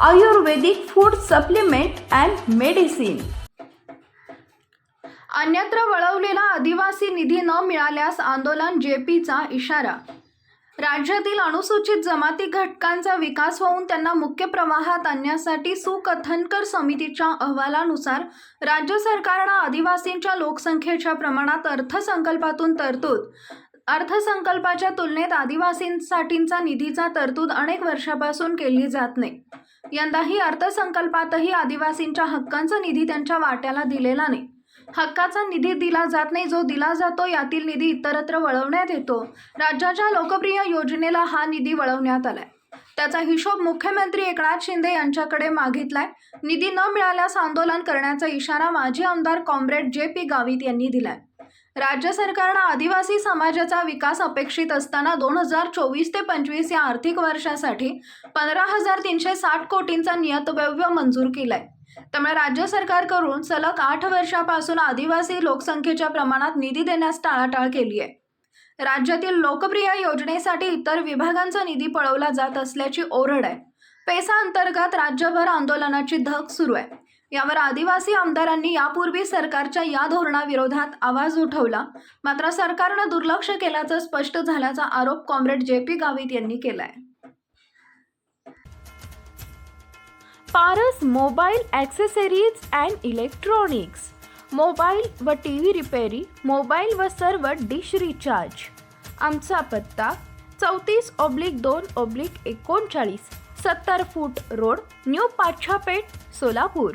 Ayurvedic food supplement and medicine अन्यत्र वळवलेला आदिवासी निधी न मिळाल्यास आंदोलन जेपीचा इशारा. राज्यातील अनुसूचित जमाती घटकांचा विकास होऊन त्यांना मुख्य प्रवाहात आणण्यासाठी सुकथनकर समितीच्या अहवालानुसार राज्य सरकारनं आदिवासींच्या लोकसंख्येच्या प्रमाणात अर्थसंकल्पातून तरतूद अर्थसंकल्पाच्या तुलनेत आदिवासींसाठींचा निधीचा तरतूद अनेक वर्षापासून केली जात नाही. यंदाही अर्थसंकल्पातही आदिवासींच्या हक्कांचा निधी त्यांच्या वाट्याला दिलेला नाही. हक्काचा निधी दिला जात नाही जो दिला जातो यातील निधी इतरत्र वळवण्यात येतो. राज्याच्या लोकप्रिय योजनेला हा निधी वळवण्यात आलाय. त्याचा हिशोब मुख्यमंत्री एकनाथ शिंदे यांच्याकडे मागितलाय. निधी न मिळाल्यास आंदोलन करण्याचा इशारा माजी आमदार कॉम्रेड जे पी गावित यांनी दिलाय. राज्य सरकारनं आदिवासी समाजाचा विकास अपेक्षित असताना दोन हजार चोवीस ते पंचवीस या आर्थिक वर्षासाठी पंधरा हजार तीनशे साठ कोटींचा नियतव्यव्य मंजूर केलाय. त्यामुळे राज्य सरकारकडून सलग आठ वर्षापासून आदिवासी लोकसंख्येच्या प्रमाणात निधी देण्यास टाळाटाळ केली आहे. राज्यातील लोकप्रिय योजनेसाठी इतर विभागांचा निधी पळवला जात असल्याची ओरड आहे. पेसा अंतर्गत राज्यभर आंदोलनाची धग सुरू आहे. यावर आदिवासी आमदारांनी यापूर्वी सरकारच्या या धोरणाविरोधात आवाज उठवला. मात्र सरकारनं दुर्लक्ष केल्याचं स्पष्ट झाल्याचा आरोप कॉम्रेड जे पी गावित यांनी केलाय. Paras mobile accessories and electronics. Mobile व टी व्ही रिपेरी मोबाईल व सर्व डिश रिचार्ज. आमचा पत्ता चौतीस ऑब्लिक दोन ऑब्लिक एकोणचाळीस सत्तर foot road new Pachhapeth Solapur.